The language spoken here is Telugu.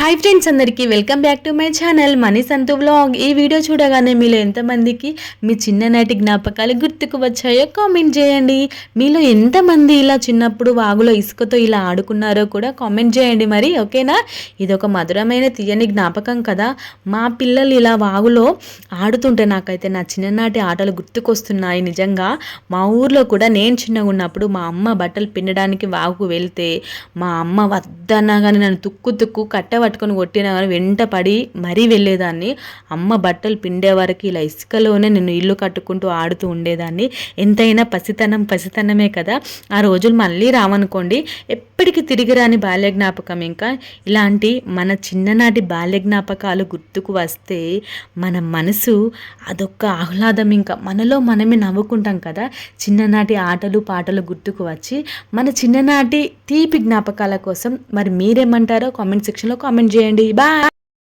హాయ్ ఫ్రెండ్స్ అందరికీ welcome back to my channel Mani Santhu blog ఈ వీడియో చూడగానే మీలో ఎంతమందికి మీ చిన్ననాటి జ్ఞాపకాలు గుర్తుకు వచ్చాయో కామెంట్ చేయండి. మీలో ఎంతమంది ఇలా చిన్నప్పుడు వాగులో ఇసుకతో ఇలా ఆడుకున్నారో కూడా కామెంట్ చేయండి మరి ఓకేనా ఇది ఒక మధురమైన తీయని జ్ఞాపకం కదా. మా పిల్లలు ఇలా వాగులో ఆడుతుంటే నాకైతే నా చిన్ననాటి ఆటలు గుర్తుకొస్తున్నాయి నిజంగా. మా ఊర్లో కూడా నేను చిన్నగా ఉన్నప్పుడు మా అమ్మ బట్టలు పిండడానికి వాగుకు వెళ్తే మా అమ్మ వద్దన్నా కానీ నన్ను తుక్కు తుక్కు కట్టవ పట్టుకొని కొట్టినా కానీ వెంట పడి మరీ వెళ్ళేదాన్ని. అమ్మ బట్టలు పిండే వరకు ఇలా ఇసుకలోనే నేను ఇల్లు కట్టుకుంటూ ఆడుతూ ఉండేదాన్ని. ఎంతైనా పసితనం పసితనమే కదా. ఆ రోజులు మళ్ళీ రావనుకోండి. ఎప్పటికీ తిరిగి రాని బాల్య జ్ఞాపకం ఇంకా. ఇలాంటి మన చిన్ననాటి బాల్య జ్ఞాపకాలు గుర్తుకు వస్తే మన మనసు అదొక ఆహ్లాదం ఇంకా. మనలో మనమే నవ్వుకుంటాం కదా. చిన్ననాటి ఆటలు పాటలు గుర్తుకు వచ్చి మన చిన్ననాటి తీపి జ్ఞాపకాల కోసం మరి మీరేమంటారో కామెంట్ సెక్షన్లో కామెంట్ చేయండి బాయ్